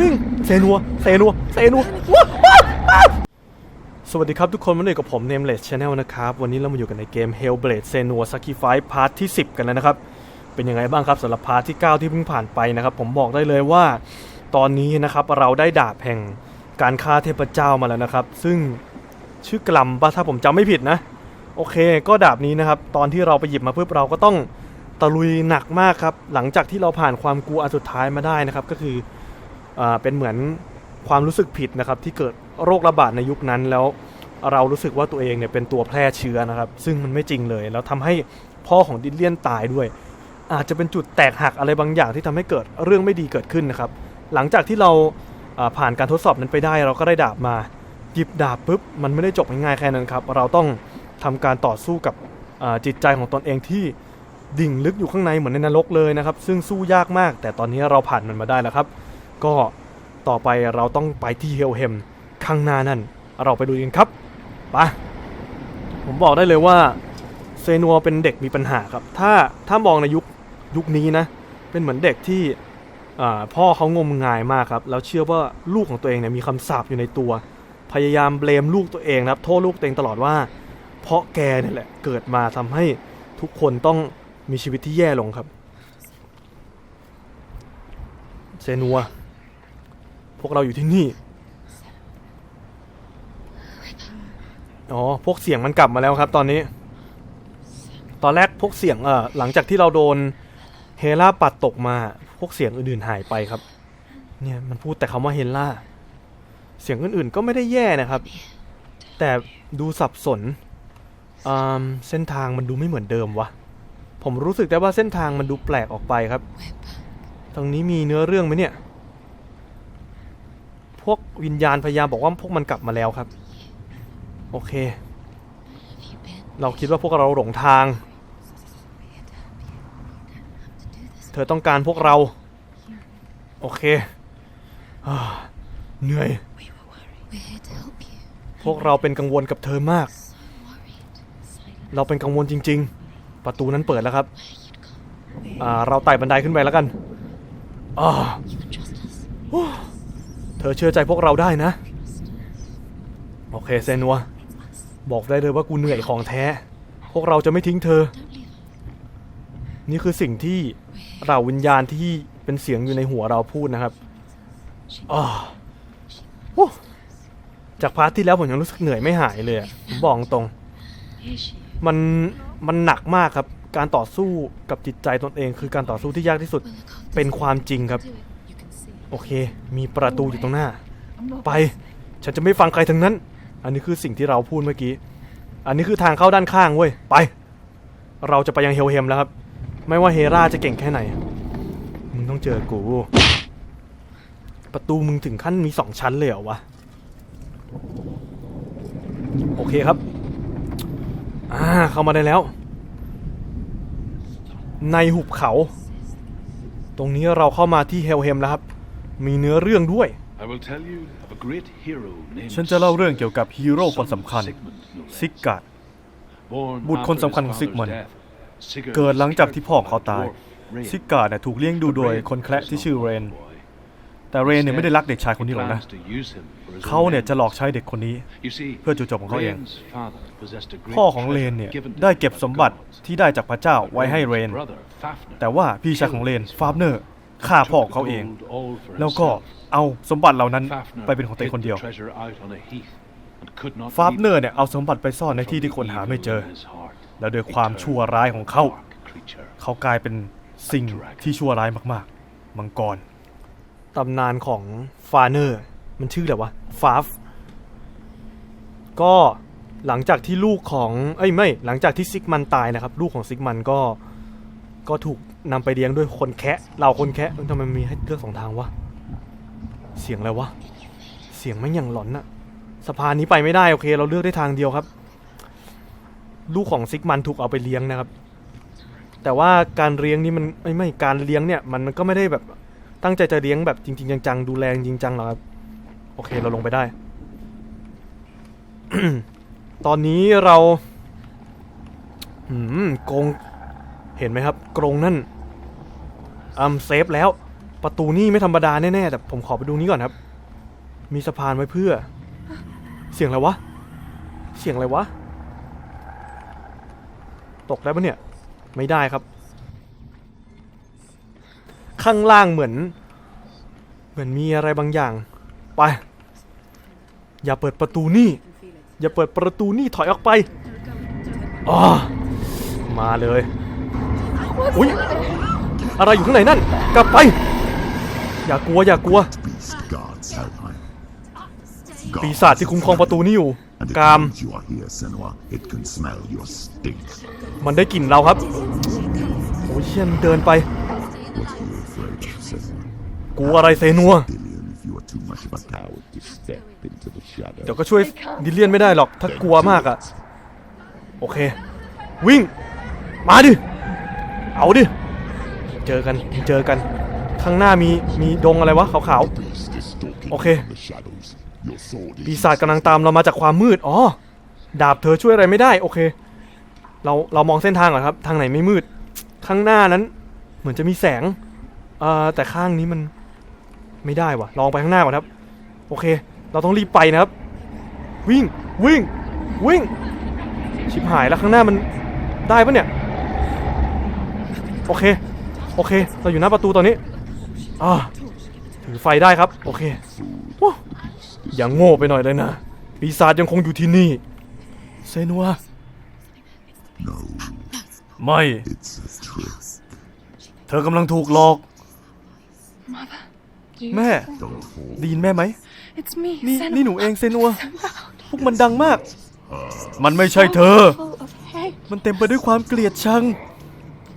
วิ่งเซนัวเซนัวเซนัวสวัสดีครับทุกคนวันนี้อยู่กับผม Nameless Channel นะครับ วันนี้เรามาอยู่กันในเกม Hellblade Senua Sacrifice Part ที่ 10 กันแล้วนะครับ เป็นยังไงบ้างครับสำหรับพาร์ทที่ 9 ที่เพิ่งผ่านไปนะครับ ผมบอกได้เลยว่า ตอนนี้นะครับเราได้ดาบแห่งการฆ่าเทพเจ้ามาแล้วนะครับ ซึ่งชื่อกลัมปะถ้าผมจำไม่ผิดนะ โอเค ก็ดาบนี้นะครับ ตอนที่เราไปหยิบมาปุ๊บเราก็ต้องตะลุยหนักมากครับ หลังจากที่เราผ่านความกลัวอันสุดท้ายมาได้นะครับ ก็คือ เป็นเหมือนความรู้สึกผิดนะครับที่เกิดโรคระบาดในยุคนั้นแล้วเรารู้สึกว่าตัวเองเนี่ยเป็นตัวแพร่เชื้อนะครับ ซึ่งมันไม่จริงเลย แล้วทำให้พ่อของดิเลียนตายด้วย อาจจะเป็นจุดแตกหักอะไรบางอย่างที่ทำให้เกิดเรื่องไม่ดีเกิดขึ้นนะครับ หลังจากที่เราอ่าผ่านการทดสอบนั้นไปได้ เราก็ได้ดาบมาหยิบดาบปุ๊บมันไม่ได้จบง่ายๆแค่นั้นครับ เราต้องทำการต่อสู้กับจิตใจของตนเองที่ดิ่งลึกอยู่ข้างในเหมือนในนรกเลยนะครับ ซึ่งสู้ยากมาก แต่ตอนนี้เราผ่านมันมาได้แล้วครับ ก็ต่อไปเราต้องไปที่เฮลเฮมข้างหน้านั่น เราไปดูกันครับไปผมบอกได้เลยว่าเซนัวเป็นเด็กมีปัญหาครับ ถ้าถ้ามองในยุคยุคนี้นะ เป็นเหมือนเด็กที่พ่อเขางมงายมากครับ แล้วเชื่อว่าลูกของตัวเองเนี่ยมีคำสาปอยู่ในตัว พยายามเบลมลูกตัวเองนะครับ โทษลูกตัวเองตลอดว่า เพราะแกเนี่ยแหละเกิดมาทำให้ทุกคนต้องมีชีวิตที่แย่ลงครับ เซนัว วกเราอยู่ที่นี่ อ๋อ พวกเสียงมันกลับมาแล้วครับ ตอนนี้ ตอนแรกพวกเสียงเออหลังจากที่เราโดนเฮล่าปัดตกมา พวกเสียงอื่นๆหายไปครับ เนี่ยมันพูดแต่คำว่าเฮล่า เสียงอื่นๆก็ไม่ได้แย่นะครับ แต่ดูสับสนเส้นทางมันดูไม่เหมือนเดิมวะ ผมรู้สึกได้ว่าเส้นทางมันดูแปลกออกไปครับ ตรงนี้มีเนื้อเรื่องไหมเนี่ย พวกวิญญาณพยายามบอกว่าพวกมันกลับมาแล้วครับ โอเค เราคิดว่าพวกเราหลงทาง เธอต้องการพวกเรา โอเคอเหนื่อย พวกเราเป็นกังวลกับเธอมาก เราเป็นกังวลจริง ๆ ประตูนั้นเปิดแล้วครับ เราไต่บันไดขึ้นไปแล้วกันอ่า เธอเชื่อใจพวกเราได้นะ โอเคเซนัว บอกได้เลยว่ากูเหนื่อยของแท้ พวกเราจะไม่ทิ้งเธอ นี่คือสิ่งที่เราวิญญาณที่เป็นเสียงอยู่ในหัวเราพูดนะครับอ่าโอ้จากพาร์ทที่แล้วผมยังรู้สึกเหนื่อยไม่หายเลยผมบอกตรง มันมันหนักมากครับ การต่อสู้กับจิตใจตนเอง คือการต่อสู้ที่ยากที่สุดเป็นความจริงครับ do it. You can see. โอเค มีประตูอยู่ตรงหน้า I'm not ไป ฉันจะไม่ฟังใครทั้งนั้น อันนี้คือสิ่งที่เราพูดเมื่อกี้ อันนี้คือทางเข้าด้านข้างเว้ย ไป เราจะไปยังเฮลเฮมแล้วครับ ไม่ว่าเฮราจะเก่งแค่ไหน มึงต้องเจอกู ประตูมึงถึงขั้นมีสองชั้นเลยเหรอวะ โอเคครับ อ่า เข้ามาได้แล้ว ในหุบเขา ตรงนี้เราเข้ามาที่เฮลเฮมแล้วครับ มีเนื้อเรื่องด้วย I will tell you of a great hero named ฉันจะเล่าเรื่องเกี่ยวกับฮีโร่คนสำคัญ Sigmund, no less. ซิกการ์ด Born บุตรคน after สำคัญ his ของซิกมัน father's death, Sigurd เกิดหลังจากที่พ่อ was เขาตาย dwarf Rain. ซิกการ์ดเนี่ยถูกเลี้ยงดูโดย But คนแคระ was ที่ not ชื่อ a เรน bad boy. แต่เรนเนี่ยไม่ได้รักเด็กชายคนนี้หรอกนะ He plans to use him for his own เขาเนี่ย ends. จะหลอกใช้เด็กคนนี้ You see, เพื่อจุดจบของเขาเอง Rain's father possessed a great พ่อของเรน treasure เนี่ย given to ได้ him เก็บ by สมบัติ the gods. ที่ได้จากพระเจ้าไว้ให้เรน Rain's brother, Fafnir, แต่ว่าพี่ชายของเรนฟาร์เนอร์ ฆ่าพ่อของเขาเอง แล้วก็เอาสมบัติเหล่านั้นไปเป็นของตัวเองคนเดียวฟาร์ leave เนอร์เนี่ยเอาสมบัติไปซ่อนในที่ที่คนหาไม่เจอ แล้วด้วยความชั่วร้ายของเขา เขากลายเป็นสิ่งที่ชั่วร้ายมากๆ มังกร ตำนานของฟาเนอร์ มันชื่ออะไรวะ ฟาฟ ก็หลังจากที่ลูกของ เอ้ยไม่ หลังจากที่ซิกมันตายนะครับ ลูกของซิกมันก็ ก็ถูก นำไปเลี้ยงด้วยคนแคะเราคนแคะเอ้ยทำไมมีให้เลือกสองทางวะเสียงอะไรวะเสียงไม่อย่างหลอนอะสะพานนี้ไปไม่ได้โอเค เราเลือกได้ทางเดียวครับ ลูกของซิกมันถูกเอาไปเลี้ยงนะครับ แต่ว่าการเลี้ยงนี่มันไม่ไม่การเลี้ยงเนี่ย มันก็ไม่ได้แบบตั้งใจจะเลี้ยงแบบจริง ๆ จังๆดูแลจริงจังหรอกครับโอเคเราลงไปได้ ตอนนี้เราหืมกรงเห็นไหมครับ กรงนั่น อัมเซฟแล้ว ประตูนี่ไม่ธรรมดาแน่ๆแต่ผมขอไปดูนี้ก่อนครับ มีสะพานไว้เพื่อ เสียงอะไรวะ เสียงอะไรวะ ตกได้ปะเนี่ย ไม่ได้ครับ ข้างล่างเหมือน เหมือนมีอะไรบางอย่าง ไป อย่าเปิดประตูนี่ อย่าเปิดประตูนี่ถอยออกไปอ๋อมาเลยอุ้ย อะไรอยู่ข้างในนั่น กลับไป อย่ากลัวอย่ากลัว ปีศาจที่คุ้มครองประตูนี่อยู่ กาม มันได้กลิ่นเราครับโอ้ยเชี่ยมันเดินไป กลัวอะไรเซนัว เดี๋ยวก็ช่วยดิเลียนไม่ได้หรอก ถ้ากลัวมากอะโอเค วิ่ง มาดิ เอาดิ เจอกัน เจอกัน ข้างหน้ามี มีดงอะไรวะขาว Beast is stalking Okay. from the shadows. Your sword ๆ is ปีศาจกำลังตามเรามาจากความมืด อ๋อ ดาบเธอช่วยอะไรไม่ได้ โอเค เรา เรามองเส้นทางก่อนครับ ทางไหนไม่มืด ข้างหน้านั้น เหมือนจะมีแสงเอ่อแต่ข้างนี้มัน ไม่ได้ว่ะลองไปข้างหน้าก่อนครับ โอเค เราต้องรีบไปนะครับ วิ่ง วิ่ง วิ่ง ชิบหายแล้วข้างหน้ามันได้ปะเนี่ย โอเค โอเค เราอยู่หน้าประตูตอนนี้อ่าถือไฟได้ครับ โอเคว้าอย่างโง่ไปหน่อยเลยนะ ปีศาจยังคงอยู่ที่นี่ เซนัวไม่ เธอกำลังถูกหลอก แม่ดีนแม่ไหม นี่นี่หนูเองเซนัว พวกมันดังมาก มันไม่ใช่เธอ มันเต็มไปด้วยความเกลียดชัง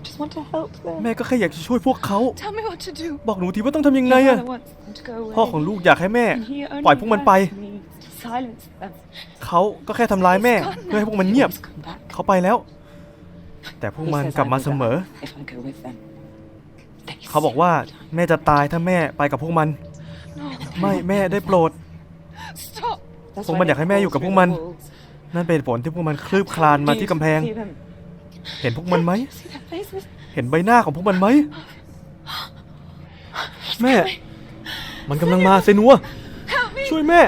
Just want to help them. แม่ก็แค่อยากจะช่วยพวกเขา Tell me what to do. บอกหนูทีว่าต้องทำยังไง Your อะ father wants them to go away. พ่อของลูกอยากให้แม่ And he only ปล่อยพวกมันไป wants me to silence them. เขาก็แค่ทำร้ายแม่ He's gone เพื่อให้ now. พวกมันเงียบ He's come back. เขาไปแล้ว แต่พวก He มัน says กลับ I มา will เสมอ die if I go with them. They เขาบอกว่าแม่จะตายถ้าแม่ไปกับพวกมัน No. ไม่แม่ได้โปรด Stop. That's พวก why มัน they อยากให้แม่อยู่กับ crawl พวกมัน through the walls. นั่นเป็นเหตุผลที่พวกมันคลืบคลานมาที่กำแพง See them. เห็นพวกมันไหม See their faces. เห็นใบหน้าของพวกมันไหม แม่ มันกำลังมาเซนัว Help me. ช่วยแม่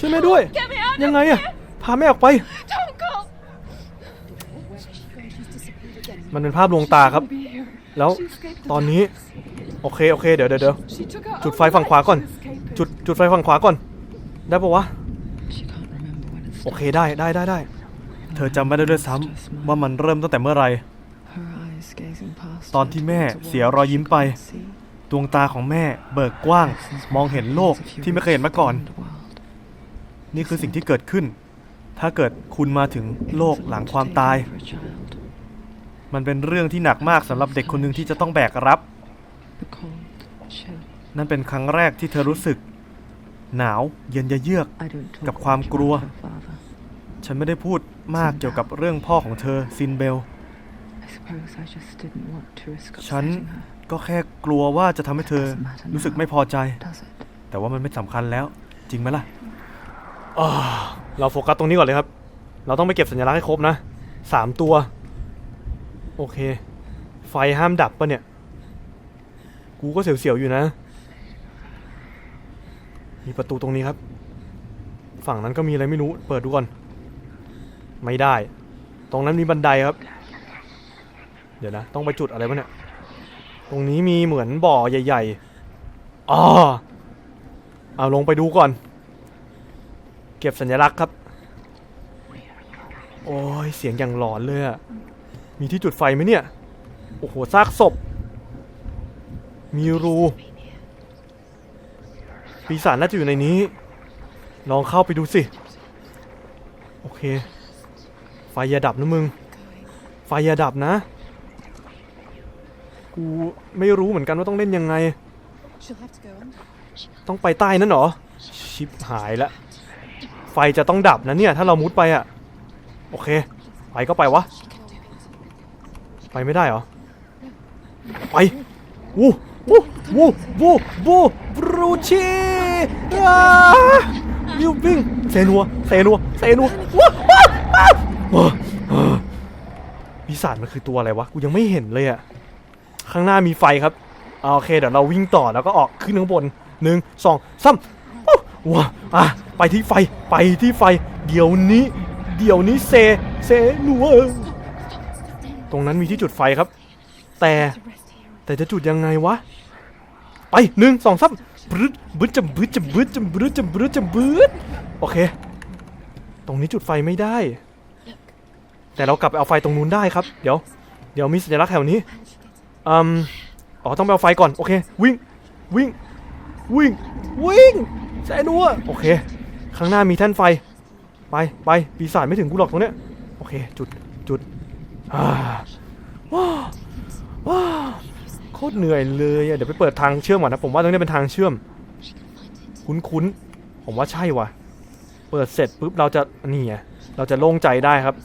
ช่วยแม่ด้วย Get me out ยัง of ไงอะ here. พาแม่ออกไป Don't go. มันเป็นภาพลวงตาครับ Be here. แล้ว She escaped the ตอนนี้ โอเคโอเคเดี๋ยวเดี๋ยวเดี๋ยว She took her จุด own ไฟฝั่งขวา life ก่อน to escape it. จุดจุดไฟฝั่งขวาก่อน ได้ปะวะ She can't remember when it โอเคได้ได้ได้ได้ เธอจำไม่ได้ด้วยซ้ำว่ามันเริ่มตั้งแต่เมื่อไหร่ตอนที่แม่เสียรอยยิ้มไป ดวงตาของแม่เบิกกว้าง มองเห็นโลกที่ไม่เคยเห็นมาก่อน นี่คือสิ่งที่เกิดขึ้น ถ้าเกิดคุณมาถึงโลกหลังความตาย มันเป็นเรื่องที่หนักมากสำหรับเด็กคนหนึ่งที่จะต้องแบกรับ นั่นเป็นครั้งแรกที่เธอรู้สึก หนาวเย็นยะเยือกกับความกลัว ฉันไม่ได้พูดมากเกี่ยวกับเรื่องพ่อของเธอซินเบล ฉันก็แค่กลัวว่าจะทำให้เธอรู้สึกไม่พอใจ แต่ว่ามันไม่สำคัญแล้ว จริงไหมล่ะอ่าเราโฟกัสตรงนี้ก่อนเลยครับ เราต้องไปเก็บสัญลักษณ์ให้ครบนะสามตัว โอเค ไฟห้ามดับปะเนี่ย กูก็เสียวๆอยู่นะ มีประตูตรงนี้ครับ ฝั่งนั้นก็มีอะไรไม่รู้ เปิดดูก่อน ไม่ได้ ตรงนั้นมีบันไดครับ เดี๋ยวนะ ต้องไปจุดอะไรวะเนี่ย ตรงนี้มีเหมือนบ่อใหญ่ๆอ๋อเอาลงไปดูก่อน เก็บสัญลักษณ์ครับ โอ้ย เสียงอย่างหลอนเลยอะมีที่จุดไฟไหมเนี่ย โอ้โห ซากศพ มีรู ปีศาจน่าจะอยู่ในนี้ ลองเข้าไปดูสิ โอเค ไฟอย่าดับนะมึง ไฟอย่าดับนะ กูไม่รู้เหมือนกันว่าต้องเล่นยังไง She'll have to go on. ต้องไปใต้นั่นเหรอ ชิบหายละ ไฟจะต้องดับนะเนี่ย ถ้าเรามุดไปอะโอเค ไปก็ไปวะ ไปไม่ได้เหรอ ไปวู้วู้วู้วู้วู้บรูชีอ่าวิววิ่งเซนัวเซนัวเซนัวว้าว ว้าวว้าวว้าวอ่าปีศาจมันคือตัวอะไรวะ กูยังไม่เห็นเลยอะข้างหน้ามีไฟครับอ่าโอเค เดี๋ยวเราวิ่งต่อแล้วก็ออกขึ้นข้างบนหนึ่งสองสามว้าอะไปที่ไฟไปที่ไฟ เดี๋ยวนี้ เดี๋ยวนี้เซเซหนัวตรงนั้นมีที่จุดไฟครับ แต่แต่จะจุดยังไงวะ ไปหนึ่งสองสามบึ้ดบึ้ดจำบึ้ดจำบึ้ดจำบึ้ดจำบึ้ดจำบึ้ดโอเค ตรงนี้จุดไฟไม่ได้ แต่เรากลับไปเอาไฟตรงนู้นได้ครับ เดี๋ยว เดี๋ยวมีสัญลักษณ์แถวนี้อืมอ๋อต้องไปเอาไฟก่อน โอเค วิ่ง วิ่ง วิ่ง วิ่งแสนัวโอเค ข้างหน้ามีแท่นไฟ ไป ไปปีศาจไม่ถึงกูหรอกตรงเนี้ย โอเค จุด จุดอ่าว้าวว้าวโคตรเหนื่อยเลยเดี๋ยวไปเปิดทางเชื่อมก่อนนะ ผมว่าตรงนี้เป็นทางเชื่อม คุ้นๆ ผมว่าใช่ว่ะ เปิดเสร็จปุ๊บเราจะ นี่ไง เราจะโล่งใจได้ครับ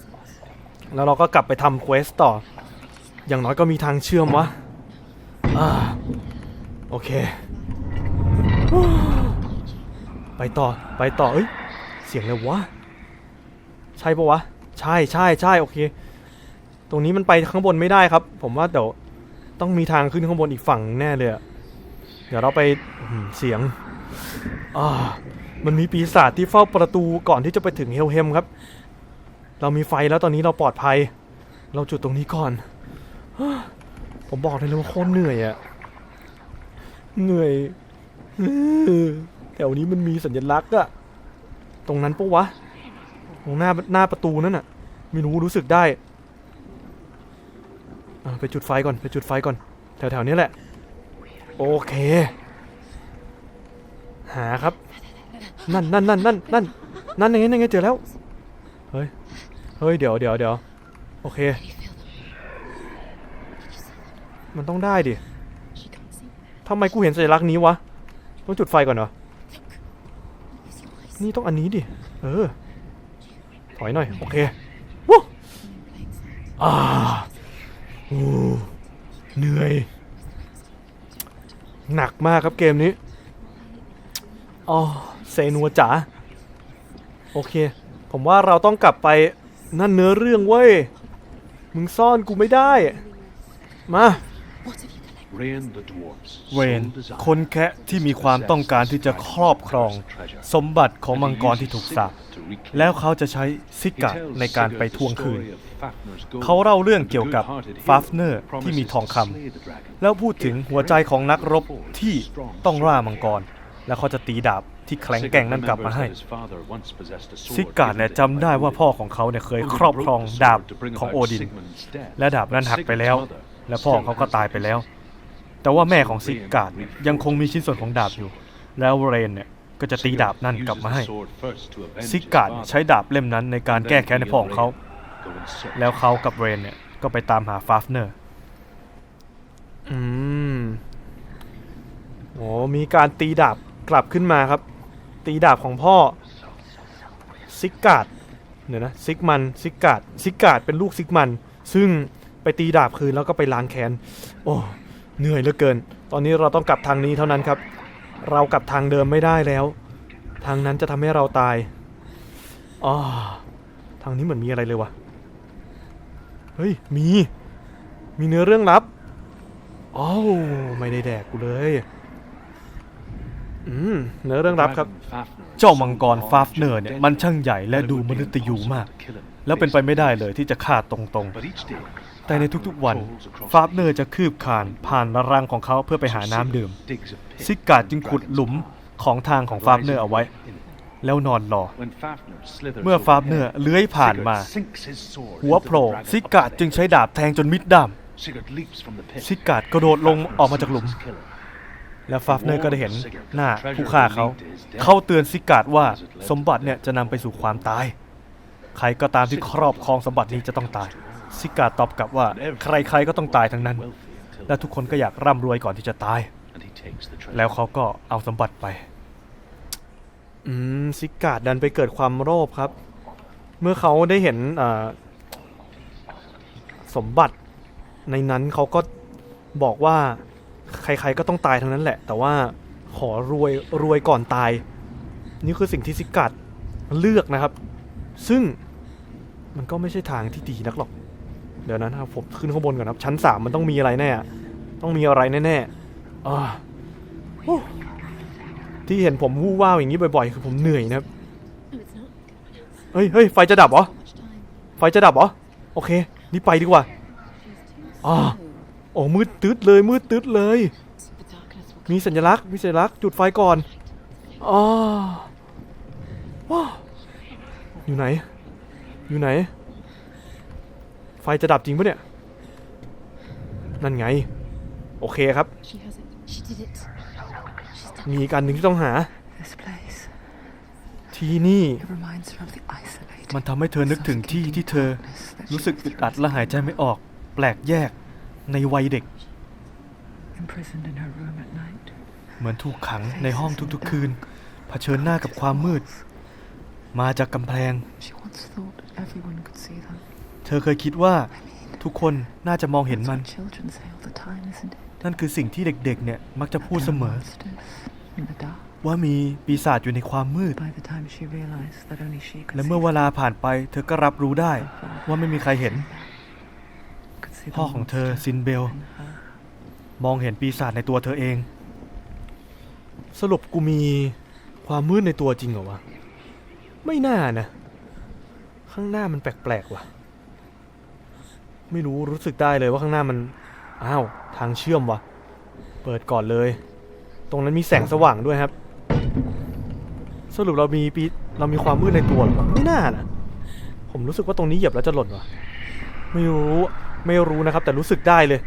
แล้วเราก็กลับไปทำเควสต่อ อย่างน้อยก็มีทางเชื่อมวะอ่าโอเค ไปต่อไปต่อเอ้ย เสียงอะไรวะ ใช่ปะวะ ใช่ใช่ใช่โอเค ตรงนี้มันไปข้างบนไม่ได้ครับ ผมว่าเดี๋ยวต้องมีทางขึ้นข้างบนอีกฝั่งแน่เลยอะเดี๋ยวเราไปเสียงอ่ามันมีปีศาจที่เฝ้าประตูก่อนที่จะไปถึงเฮลเฮมครับ เรามีไฟแล้วตอนนี้เราปลอดภัย เราจุดตรงนี้ก่อน ผมบอกเลยเลยว่าโคตรเหนื่อยอะเหนื่อยแถวนี้มันมีสัญลักษณ์อะตรงนั้นปะวะ ตรงหน้าหน้าประตูนั่นน่ะไม่รู้รู้สึกได้อะไปจุดไฟก่อนไปจุดไฟก่อน แถวๆนี้แหละ โอเค หาครับ นั่นนั่นนั่นนั่นนั่นนั่นยังไงยังไงเจอแล้ว เฮ้ย เดี๋ยวเดี๋ยวเดี๋ยวโอเค มันต้องได้ดิทำไมกูเห็นสัญลักษณ์นี้วะ ต้องจุดไฟก่อนเหรอ นี่ต้องอันนี้ดิ เออ ถอยหน่อย โอเควู้อ่าโอ้เหนื่อย หนักมากครับเกมนี้ อ๋อ เซนัวจ๋า โอเค ผมว่าเราต้องกลับไป นั่นเนื้อเรื่องเว้ย มึงซ่อนกูไม่ได้ มา What have you collected? Rain the dwarfs. เวนคนแคะที่มีความต้องการที่จะครอบครอง สมบัติของมังกรที่ถูกสาปแล้วเขาจะใช้ซิกะในการไปทวงคืน เขาเล่าเรื่องเกี่ยวกับฟาฟเนอร์ที่มีทองคำแล้วพูดถึงหัวใจของนักรบที่ต้องล่ามังกร แล้วเขาจะตีดาบ ที่แข็งแกร่งนั้นกลับมาให้ ซิกาดเนี่ยจำได้ว่าพ่อของเขาเนี่ยเคยครอบครองดาบของโอดิน และดาบนั้นหักไปแล้ว และพ่อของเขาก็ตายไปแล้ว แต่ว่าแม่ของซิกาดเนี่ยยังคงมีชิ้นส่วนของดาบอยู่ แล้วเรนเนี่ยก็จะตีดาบนั่นกลับมาให้ ซิกาดใช้ดาบเล่มนั้นในการแก้แค้นในพ่อของเขา แล้วเขากับเรนเนี่ยก็ไปตามหาฟาฟเนอร์ อืมโอ้มีการตีดาบกลับขึ้นมาครับ ตีดาบของพ่อซิกกาดเดี๋ยวนะซิกมันซิกกาดซิกาดเป็นลูกซิกมัน ซึ่งไปตีดาบคืนแล้วก็ไปล้างแค้นโอ้เหนื่อยเหลือเกิน ตอนนี้เราต้องกลับทางนี้เท่านั้นครับ เรากลับทางเดิมไม่ได้แล้ว ทางนั้นจะทำให้เราตายอ๋อทางนี้เหมือนมีอะไรเลยวะเฮ้ยมี มีเนื้อเรื่องลับอ้าวไม่ได้แดกกูเลย อืมเนื้อเรื่องลับครับ เจ้ามังกรฟาฟเนอร์เนี่ยมันช่างใหญ่และดูมนุษยูมาก แล้แล้ววเป็เป็นนไปไปไม่ได้เลยที่จะฆ่าตรงๆ แต่ในทุกๆวันฟาฟเนอร์จะคืบคลานผ่านรังของเขาเพื่อไปหาน้ำดื่ม ซิกาดจึงขุดหลุมของทางของฟาฟเนอร์เอาไว้ แล้วนอนรอ เมื่อฟาฟเนอร์เลื้อยผ่านมา หัวโผล่ซิกาดจึงใช้ดาบแทงจนมิดด้ามซิซิกาดกระโดดลงออกมาจากหลุม แล้วฟาฟเนอร์ก็ได้เห็นหน้าผู้ฆ่าเขา เขาเตือนซิกาดว่าสมบัติเนี่ยจะนำไปสู่ความตาย ใครก็ตามที่ครอบครองสมบัตินี้จะต้องตาย ซิกาดตอบกลับว่าใครๆก็ต้องตายทั้งนั้น และทุกคนก็อยากร่ำรวยก่อนที่จะตาย แล้แล้ววเขาก็เอาสมบัติไปอืมซิกาดดันไปเกิดความโลภครับ เมื่อเขาได้เห็นอ่าสมบัติในนั้นเขาก็บอกว่า ใครๆก็ต้องตายทั้งนั้นแหละ แต่ว่าขอรวยรวยก่อนตาย นี่คือสิ่งที่ซิกาดเลือกนะครับ ซึ่งมันก็ไม่ใช่ทางที่ดีนักหรอก เดี๋ยวนั้นครับผมขึ้นข้างบนก่อนครับ ชั้นสามมันต้องมีอะไรแน่ ต้องมีอะไรแน่ๆอ่าที่เห็นผมวู่ว้าวอย่างนี้บ่อยๆ คือผมเหนื่อยนะครับ เฮ้ยเฮ้ยไฟจะดับเหรอ ไฟจะดับเหรอ โอเค นี่ไปดีกว่า She's too อ่า โอ้มืดตึ๊ดเลยมืดตึ๊ดเลย มีสัญลักษณ์มีสัญลักษณ์จุดไฟก่อนอ๋อว้าอยู่ไหน อยู่ไหน ไฟจะดับจริงปะเนี่ย นั่นไง โอเคครับ มีกอันหนึ่งที่ต้องหา ที่นี่ มันทำให้เธอนึกถึงที่ที่เธอ รู้สึกอึดอัดและหายใจไม่ออก แปลกแยก ในวัยเด็ก imprisoned in her room at night. เหมือนถูกขังในห้องทุกๆคืน เผชิญหน้ากับความมืด มาจากกำแพง She once thought everyone could see them. เธอเคยคิดว่า I mean, ทุกคนน่าจะมองเห็น that's มัน what children say all the time, isn't it? นั่นคือสิ่งที่เด็กๆ เนี่ย มักจะ That พูด there เส are มอ monsters in the dark. ว่ามีปีศาจอยู่ในความมืด By the time she realized that only she could และ see เมื่อเวลาผ่านไป เธอก็รับรู้ได้ว่าไม่มีใครเห็น could see พ่อของเธอซินเบล มองเห็นปีศาจในตัวเธอเอง สรุปกูมีความมืดในตัวจริงเหรอวะ ไม่น่านะ ข้างหน้ามันแปลกๆว่ะ ไม่รู้รู้สึกได้เลยว่าข้างหน้ามัน อ้าว ทางเชื่อมว่ะ เปิดก่อนเลย ตรงนั้นมีแสงสว่างด้วยครับ สรุปเรามีปีเรามีความมืดในตัวหรอไม่น่านะผมรู้สึกว่าตรงนี้เหยียบแล้วจะหล่นว่ะ ไม่รู้ ไม่รู้นะครับ แต่รู้สึกได้เลย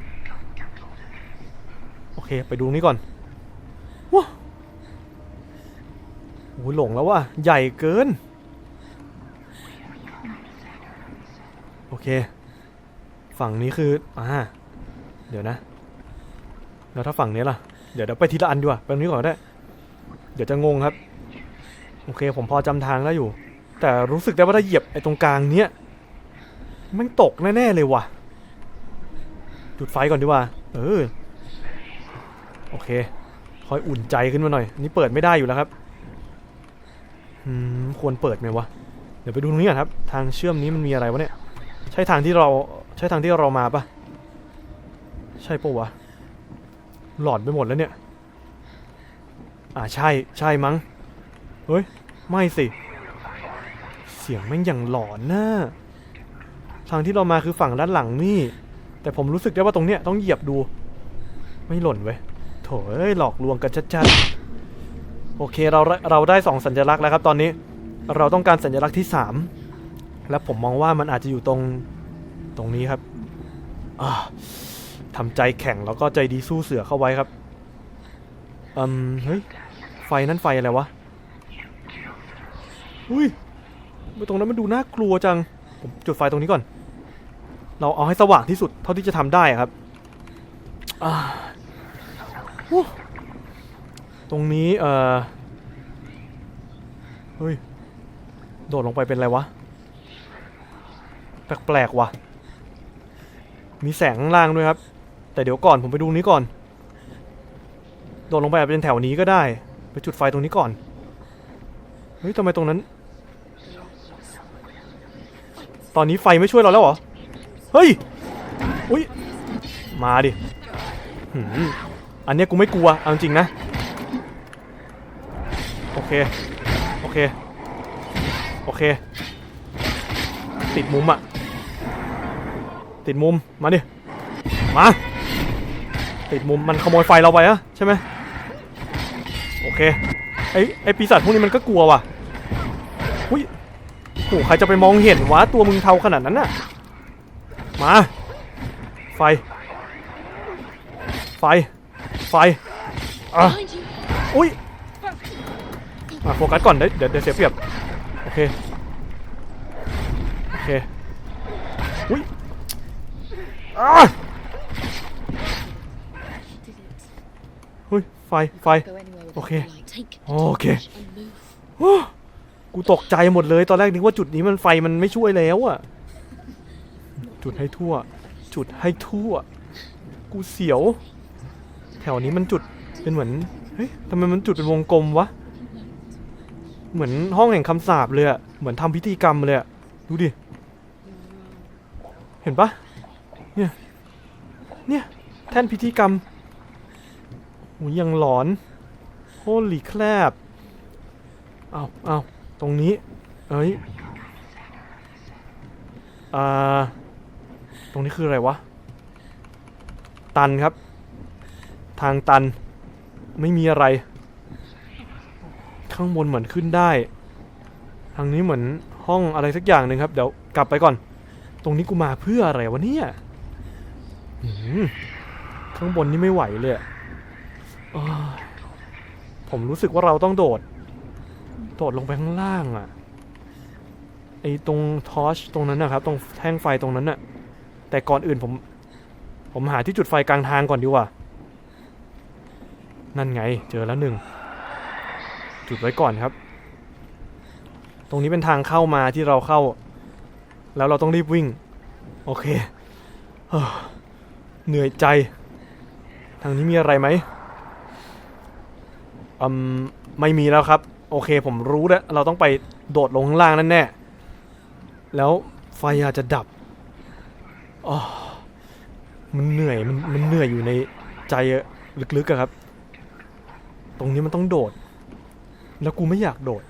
โอเค ไปดูนี้ก่อนว้าโอ้หลงแล้วว่ะใหญ่เกิน โอเค ฝั่งนี้คืออ่าเดี๋ยวนะ แล้วถ้าฝั่งนี้ล่ะ เดี๋ยวเดี๋ยวไปทีละอันดีกว่าไปตรงนี้ก่อนได้ เดี๋ยวจะงงครับ โอเค ผมพอจำทางได้อยู่ แต่รู้สึกได้ว่าถ้าเหยียบไอ้ตรงกลางเนี้ยมันตกแน่ ๆ เลยว่ะ จุดไฟก่อนดีกว่า เออ โอเค คอยอุ่นใจขึ้นมาหน่อยนนี้เปิดไม่ได้อยู่แล้วครับอืมควรเปิดไหมวะ เดี๋ยวไปดูตรงนี้ก่อนครับ ทางเชื่อมนี้มันมีอะไรวะเนี่ย ใช่ทางที่เราใช่ทางที่เรามาปะใช่ปะวะ หลอนไปหมดแล้วเนี่ย อ่าใช่ใช่มั้ง เฮ้ย ไม่สิ เสียงแม่งอย่างหลอนนะทางที่เรามาคือฝั่งด้านหลังนี่ แต่ผมรู้สึกได้ว่าตรงเนี้ยต้องเหยียบดู ไม่หล่นเว้ยโถเอ้ยหลอกลวงกันชัดๆโอเคเราเราได้สองสัญลักษณ์แล้วครับตอนนี้เราต้องการสัญลักษณ์ที่สามและผมมองว่ามันอาจจะอยู่ตรงตรงนี้ครับอ่าทำใจแข็งแล้วก็ใจดีสู้เสือเข้าไว้ครับอืมเฮ้ยไฟนั่นไฟอะไรวะอุ้ยตรงนั้นมันดูน่ากลัวจัง ผมจุดไฟตรงนี้ก่อน เราเอาให้สว่างที่สุดเท่าที่จะทำได้ครับตรงนี้เออเฮ้ย โดดลงไปเป็นอะไรวะ แปลกๆว่ะ มีแสงล่างด้วยครับ แต่เดี๋ยวก่อนผมไปดูนี้ก่อน โดดลงไปอาจเป็นแถวนี้ก็ได้ ไปจุดไฟตรงนี้ก่อน เฮ้ยทำไมตรงนั้น ตอนนี้ไฟไม่ช่วยเราแล้วเหรอ เฮ้ย อุ้ย มาดิหืมอันนี้กูไม่กลัว เอาจริงนะ โอเค โอเค โอเค ติดมุมอะติดมุม มาดิ มา ติดมุม มันขโมยไฟเราไปอะใช่ไหมโอเค ไอไอปีศาจพวกนี้มันก็กลัวว่ะ อุ้ยโหใครจะไปมองเห็นวะตัวมึงเทาขนาดนั้นน่ะ มา ไฟ ไฟ ไฟ อะ อุ้ยมาโฟกัสก่อน เดี๋ยวเดี๋ยวเดี๋ยวเสียเปรียบ โอเค โอเค อุ้ยอะ Did it. เฮ้ย ไฟ ไฟ Go anywhere with Okay. that light. Take Okay. touch and move. โอ้กูตกใจหมดเลย ตอนแรกนึกว่าจุดนี้มันไฟมันไม่ช่วยแล้วอะ จุดให้ทั่ว จุดให้ทั่ว กูเสียว แถวนี้มันจุดเป็นเหมือน เฮ้ยทำไมมันจุดเป็นวงกลมวะ เหมือนห้องแห่งคำสาปเลยอะเหมือนทำพิธีกรรมเลยอะดูดิ เห็นปะเนี่ย เนี่ย แท่นพิธีกรรมโโอ้ยยังหลอนโฮลี่แคลบเอาเอาตรงนี้ เอ้ยอ่า ตรงนี้คืออะไรวะ ตันครับ ทางตัน ไม่มีอะไร ข้างบนเหมือนขึ้นได้ ทางนี้เหมือนห้องอะไรสักอย่างหนึ่งครับ เดี๋ยวกลับไปก่อน ตรงนี้กูมาเพื่ออะไรวะเนี่ยข้างบนนี่ไม่ไหวเลยผมรู้สึกว่าเราต้องโดด โดดลงไปข้างล่างอะไอ้ตรงทอชตรงนั้นนะครับ ตรงแท่งไฟตรงนั้นน่ะ แต่ก่อนอื่นผม ผมหาที่จุดไฟกลางทางก่อนดีกว่า นั่นไงเจอแล้วหนึ่ง จุดไว้ก่อนครับ ตรงนี้เป็นทางเข้ามาที่เราเข้า แล้วเราต้องรีบวิ่ง โอเคเหนื่อยใจ ทางนี้มีอะไรไหมอืมไม่มีแล้วครับ โอเคผมรู้แล้ว เราต้องไปโดดลงข้างล่างนั่นแน่ แล้วไฟอาจจะดับ อ๋อมันเหนื่อยมันมันเหนื่อยอยู่ในใจลึกๆอะครับ ตรงนี้มันต้องโดด แล้วกูไม่อยากโดด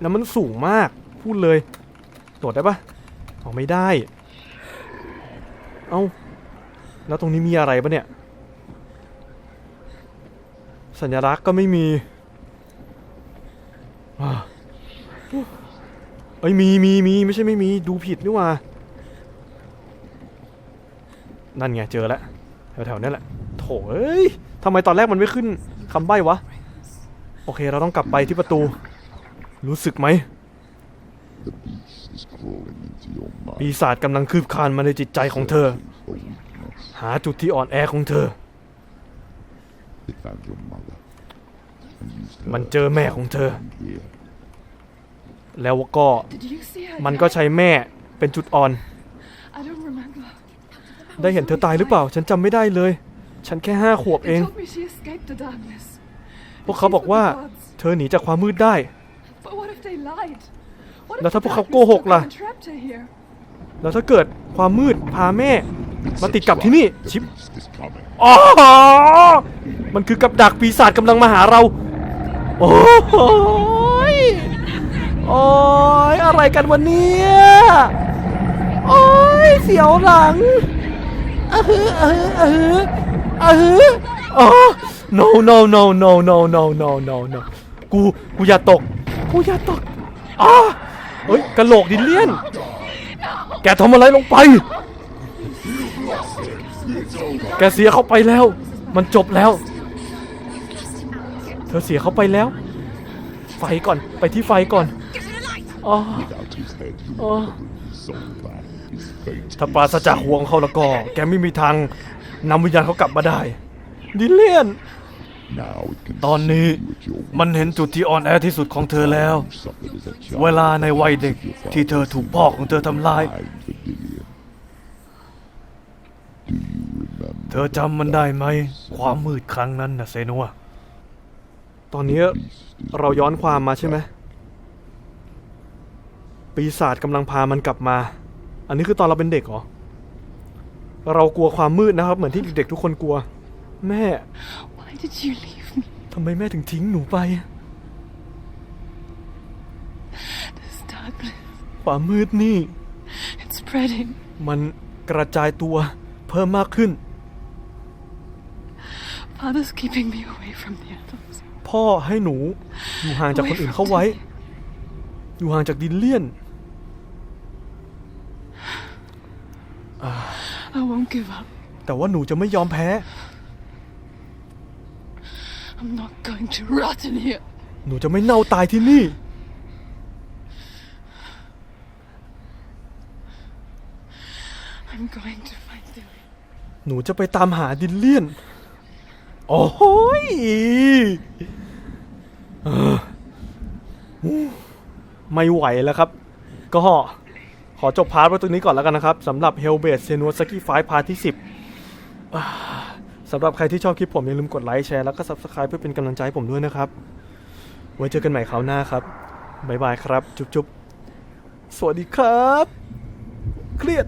แล้วมันสูงมากพูดเลย โดดได้ปะออกไม่ได้ เอ้า แล้วตรงนี้มีอะไรปะเนี่ย สัญลักษณ์ก็ไม่มีอเอ้ยมีมีมีไม่ใช่ไม่มีดูผิดนี่ว่า นั่นไงเจอแล้วแถวๆนั่นแหละ โถเอ้ยทำไมตอนแรกมันไม่ขึ้นคำใบ้วะ โอเคเราต้องกลับไปที่ประตู รู้สึกไหมปีศาจกำลังคืบคลานมาในจิตใจของเธอ หาจุดที่อ่อนแอของเธอ มันเจอแม่ของเธอ แล้วก็มันก็ใช้แม่เป็นจุดอ่อน ได้เห็นเธอตายหรือเปล่า ฉันจำไม่ได้เลย ฉันแค่ห้าขวบเอง They told me she escaped the darkness. พวกเขาบอกว่า เธอหนีจากความมืดได้ But what if they lied? What if แล้วถ้า the พวกเขา darkness โกหก took her ล่ะ and trapped her here? แล้วถ้าเกิดความมืดพาแม่ มาติดกับที่นี่ The ชิป beast is coming. อ๋อมันคือกับดักปีศาจกำลังมาหาเรา โอ้ยโอ้ยอะไรกันวันนี้โอ้ยเสียวหลัง อะฮืออะฮืออะฮืออะฮืออ๋อ no no no no no no no no no กูกูอย่าตก กูอย่าตกอ้าเฮ้ยกระโหลกดินเลียน แกทำอะไรลงไป แกเสียเขาไปแล้ว มันจบแล้ว เธอเสียเขาไปแล้ว ไฟก่อนไปที่ไฟก่อนอ๋อ Without his ถ้าปราศจากห่วงเขาแล้วก็ แกไม่มีทางนำวิญญาณเขากลับมาได้ดิเลียน ตอนนี้มันเห็นจุดที่อ่อนแอที่สุดของเธอแล้ว เวลาในวัยเด็กที่เธอถูกพ่อของเธอทำลาย เธอจำมันได้ไหม ความมืดครั้งนั้นนะเซนัวตอนนี้เราย้อนความมาใช่ไหมปีศาจกำลังพามันกลับมา อันนี้คือตอนเราเป็นเด็กเหรอ เรากลัวความมืดนะครับ เหมือนที่เด็กๆทุกคนกลัว แม่ Why did you leave me? ทำไมแม่ถึงทิ้งหนูไป This darkness, ความมืดนี่ it's spreading. มันกระจายตัวเพิ่มมากขึ้น Father's keeping me away from the others. พ่อให้หนูอยู่ห่างจากคนอื่นเข้าไว้ อยู่ห่างจากดินเลียน I won't give up. แต่ว่าหนูจะไม่ยอมแพ้ I'm not going to rot in here. หนูจะไม่เน่าตายที่นี่ I'm going to find Dilly. หนูจะไปตามหาดินเลียน โอ้โหยเออไม่ไหวแล้วครับ ก็ ขอจบพาร์ทไว้ตรงนี้ก่อนแล้วกันนะครับสำหรับ Hellblade Senua Saki 5พาร์ทที่ 10สำหรับใครที่ชอบคลิปผมอย่าลืมกดไลค์แชร์แล้วก็ Subscribe เพื่อเป็นกำลังใจให้ผมด้วยนะครับ ไว้เจอกันใหม่คราวหน้าครับ บ๊ายบายครับ จุ๊บๆ สวัสดีครับ เครียด